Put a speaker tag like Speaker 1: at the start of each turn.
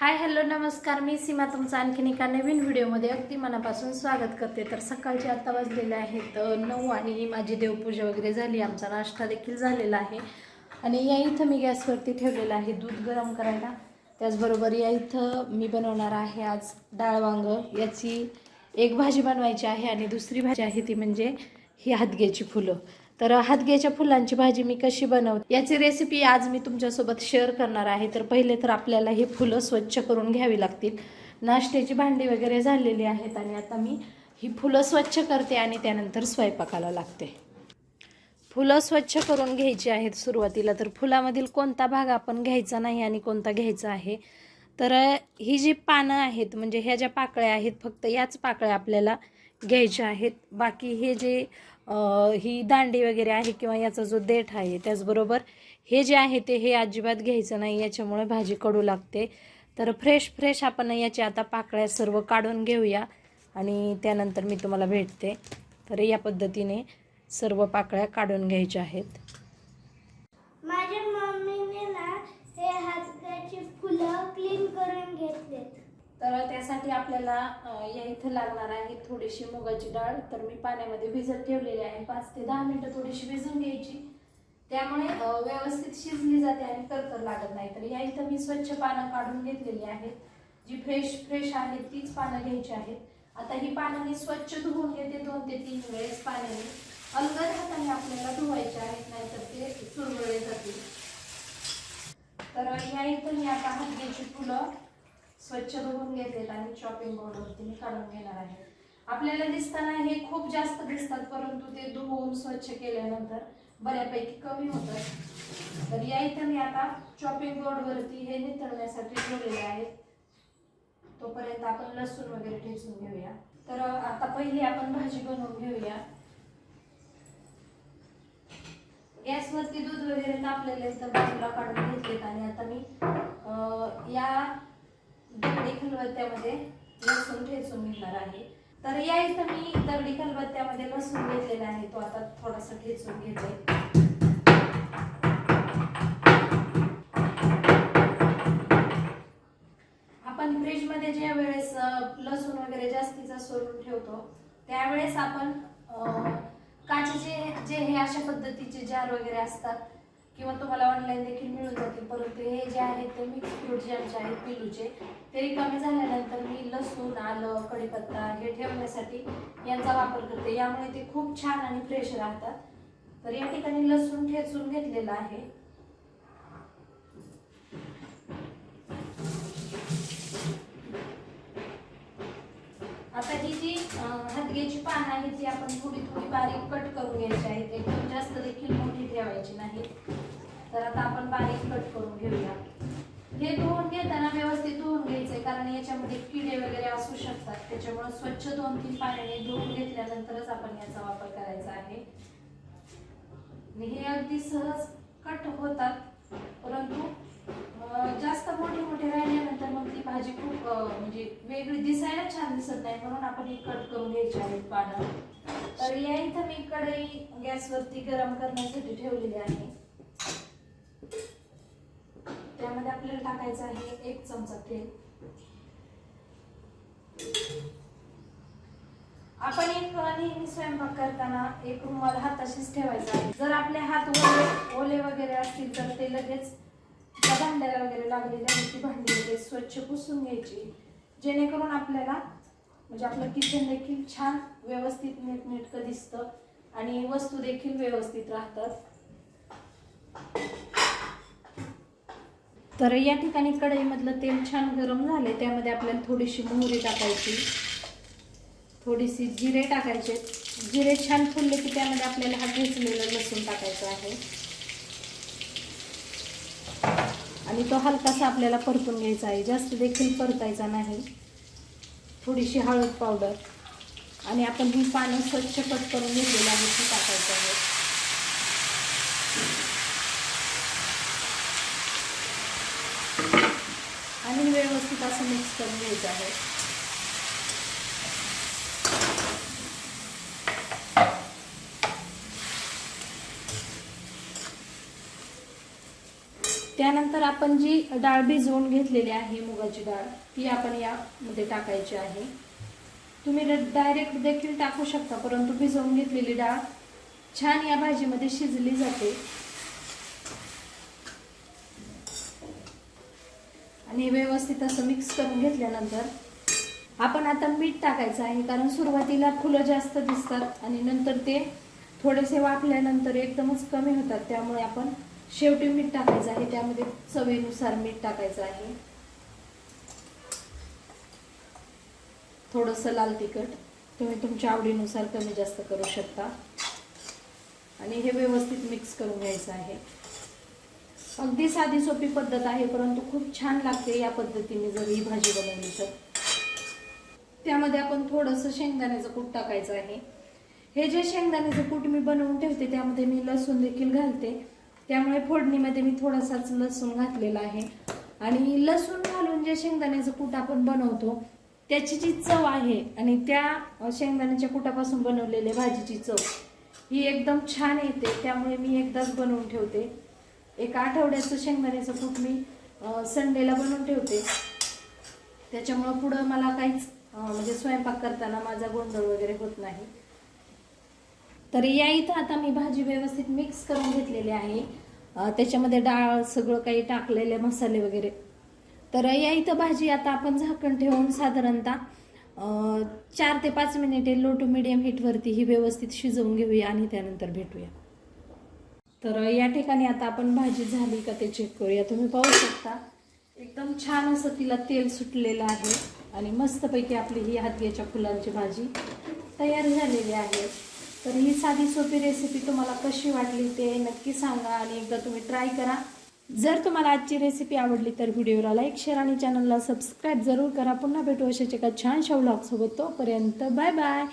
Speaker 1: Hi hello नमस्कार. मी सीमा तुमचं आणखीन एका नवीन व्हिडिओमध्ये अगदी मनापासून स्वागत करते. तर सकाळचे आता वाजलेले आहेत नऊ आणि माझी देवपूजा वगैरे झाली. आमचा नाश्ता देखील झालेला आहे. आणि या इथं मी गॅसवरती ठेवलेलं आहे दूध गरम करायला. त्याचबरोबर या इथं मी बनवणार आहे आज डाळ वांग. याची एक भाजी बनवायची आहे आणि दुसरी भाजी आहे ती म्हणजे ही हातग्याची फुलं. तर हातग्याच्या फुलांची भाजी मी कशी बनवते याची रेसिपी आज मी तुमच्यासोबत शेअर करणार आहे. तर पहिले तर आपल्याला हे फुलं स्वच्छ करून घ्यावी लागतील. नाश्त्याची भांडी वगैरे झालेली आहेत आणि आता मी ही फुलं स्वच्छ करते आणि त्यानंतर स्वयंपाकाला लागते. फुलं स्वच्छ करून घ्यायची आहेत सुरुवातीला तर फुलामधील कोणता भाग आपण घ्यायचा नाही आणि कोणता घ्यायचा आहे. तर ही जी पानं आहेत म्हणजे ह्या ज्या पाकळ्या आहेत फक्त याच पाकळ्या आपल्याला घ्यायच्या आहेत. बाकी हे जे ही दांडी वगैरे आहे किंवा याचा जो देठ आहे त्याचबरोबर हे जे आहे ते हे अजिबात घ्यायचं नाही याच्यामुळे भाजी कडू लागते. तर फ्रेश फ्रेश आपण याच्या आता पाकळ्या सर्व काढून घेऊया आणि त्यानंतर मी तुम्हाला भेटते. तर या पद्धतीने सर्व पाकळ्या काढून घ्यायच्या आहेत
Speaker 2: माझ्या मम्मीने ना हे हाताची फुलं क्लीन करून घेतलेत
Speaker 1: तर त्यासाठी आपल्याला या इथं लागणार आहे थोडीशी मुगाची डाळ. तर मी पाण्यामध्ये भिजत ठेवलेली आहे. पाच ते दहा मिनटं थोडीशी भिजून घ्यायची. त्यामुळे व्यवस्थित शिजली जाते आणि करकर लागत नाही. तर या इथं मी स्वच्छ पानं काढून घेतलेली आहेत. जी फ्रेश फ्रेश आहेत तीच पानं घ्यायची आहेत. आता ही पानं मी स्वच्छ धुवून घेते दोन ते तीन वेळेस पाण्याने. अलगद हाताने आपल्याला धुवायचे आहेत नाहीतर ते चुरगळले जातील. तर या इथं मी आता हलग्याची फुलं स्वच्छ धुवून घेतलेत आणि चॉपिंग बोर्डवरती मी काढून घेणार आहे. आपल्याला दिसताना हे खूप जास्त दिसतात परंतु ते धुवून स्वच्छ केल्यानंतर बऱ्यापैकी कमी होतात तर या इथं मी आता चॉपिंग बोर्डवरती हे नितळण्यासाठी ठेवलेले आहेत तोपर्यंत आपण लसूण वगैरे ठेचून घेऊया. तर आता पहिली आपण भाजी बनवून घेऊया. गॅसवरती दूध वगैरे तापलेले तर बाजूला काढून घेतलेत आणि आता खलबत्त्यामध्ये लसूण ठेचून घेणार आहे. तर या इथं मी दगडी खलबत्त्यामध्ये लसूण घेतलेला आहे. तो आता थोडासा ठेचून घेते. आपण फ्रीजमध्ये ज्या वेळेस लसूण वगैरे जास्तीचा सोलून ठेवतो त्यावेळेस आपण काचेचे जे हे अशा पद्धतीचे जार वगैरे असतात किंवा तुम्हाला ऑनलाईन देखील मिळून जातील. परंतु हे जे आहेत ते मिक्स फ्रूट जे आमचे आहेत पिलूचे ते रिकामे झाल्यानंतर मी लसूण आलं कढीपत्ता हे ठेवण्यासाठी यांचा वापर करते. यामुळे ते खूप छान आणि फ्रेश राहतात. तर या ठिकाणी लसूण ठेचून घेतलेला आहे. आता ही जी हदगेची पानं आहेत ती आपण थोडी थोडी बारीक कट करून घ्यायची आहेत. एकदम जास्त देखील मोठी ठेवायची नाही तर आता आपण बारीक कट करून घेऊया. हे धुवून घेताना व्यवस्थित धुवून घ्यायचंय कारण याच्यामध्ये किडे वगैरे असू शकतात. त्याच्यामुळे स्वच्छ दोन तीन पाण्याने धुवून घेतल्यानंतरच आपण याचा वापर करायचा आहे. आणि हे अगदी सहज कट होतात परंतु जास्त मोठे मोठे राहिल्यानंतर मग ती भाजी खूप म्हणजे वेगळी दिसायला छान दिसत नाही म्हणून आपण हे कट करून घ्यायची आहेत पानं. तर या इथं मी कढई गॅसवरती गरम करण्यासाठी ठेवलेली आहे. त्यामध्ये आपल्याला टाकायचं आहे एक चमचा तेल. आपण एक नेहमी स्वयंपाक करताना एक रुमाल हाताशीच ठेवायचा आहे. जर आपले हात ओले ओले वगैरे असतील तर ते लगेच त्या भांड्याला वगैरे लागलेली आहे ती भांडी लगेच स्वच्छ पुसून घ्यायची. जेणेकरून आपल्याला म्हणजे आपलं किचन देखील छान व्यवस्थित नीटनेटकं दिसतं आणि वस्तू देखील व्यवस्थित राहतात. तर या ठिकाणी कढईमधलं तेल छान गरम झाले त्यामध्ये आपल्याला थोडीशी मोहरी टाकायची. थोडीशी जिरे टाकायचे. जिरे छान फुलले की त्यामध्ये आपल्याला हा ठेचलेला लसूण टाकायचा आहे. आणि तो हलकासा आपल्याला परतून घ्यायचा आहे. जास्त देखील परतायचा नाही. थोडीशी हळद पावडर. आणि आपण ही पानं स्वच्छ कट करून घेतलेली आहे ती टाकायचं आहे आणि व्यवस्थित असं मिक्स करून घ्यायचं आहे. त्यानंतर आपण जी डाळ भिजवून घेतलेली आहे मुगाची डाळ ती आपण यामध्ये टाकायची आहे. तुम्ही डायरेक्ट देखील टाकू शकता परंतु भिजवून घेतलेली डाळ छान या भाजीमध्ये शिजली जाते. आणि व्यवस्थित असं मिक्स करून घेतल्यानंतर आपण आता मीठ टाकायचं आहे कारण सुरुवातीला फुलं जास्त दिसतात आणि नंतर ते थोडेसे वाफल्यानंतर एकदमच कमी होतात. त्यामुळे आपण शेवटी मीठ टाकायचं आहे. त्यामध्ये चवीनुसार मीठ टाकायचं आहे. थोडंसं लाल तिखट तुम्ही तुमच्या आवडीनुसार कमी जास्त करू शकता. आणि हे व्यवस्थित मिक्स करून घ्यायचं आहे. अगदी साधी सोपी पद्धत आहे परंतु खूप छान लागते या पद्धतीने जर ही भाजी बनवली तर. त्यामध्ये आपण थोडंसं शेंगदाण्याचं कूट टाकायचं आहे. हे जे शेंगदाण्याचं कूट मी बनवून ठेवते त्यामध्ये मी लसूण देखील घालते. त्यामुळे फोडणीमध्ये मी थोडासाच लसूण घातलेला आहे. आणि लसूण घालून जे शेंगदाण्याचं कूट आपण बनवतो त्याची जी चव आहे आणि त्या शेंगदाण्याच्या कुटापासून बनवलेल्या भाजीची चव ही एकदम छान येते. त्यामुळे मी एकदाच बनवून ठेवते. एक आठवड्याचं शेंगदाण्याचं कूट मी संडेला बनवून ठेवते. त्याच्यामुळं पुढं मला काहीच म्हणजे स्वयंपाक करताना माझा गोंधळ वगैरे होत नाही. तर या इथं आता मी भाजी व्यवस्थित मिक्स करून घेतलेली आहे. त्याच्यामध्ये डाळ सगळं काही टाकलेले मसाले वगैरे. तर या इथं भाजी आता आपण झाकण ठेवून साधारणतः चार ते पाच मिनिटे लो टू मिडियम हीटवरती ही व्यवस्थित शिजवून घेऊया आणि त्यानंतर भेटूया. तर या ठिकाणी आता आपण भाजी झाली का ते चेक करूया. तुम्ही पाहू शकता एकदम छान असं तिला तेल सुटलेलं आहे आणि मस्तपैकी आपली ही हातग्याच्या फुलांची भाजी तयार झालेली आहे. तर ही साधी सोपी रेसिपी तुम्हाला कशी वाटली ते नक्की सांगा आणि एकदा तुम्ही ट्राय करा. जर तुम्हाला आजची रेसिपी आवडली तर व्हिडिओला लाईक शेअर आणि चॅनलला सबस्क्राईब जरूर करा. पुन्हा भेटू अशाच एका छानशा व्लॉगसोबत तोपर्यंत बाय बाय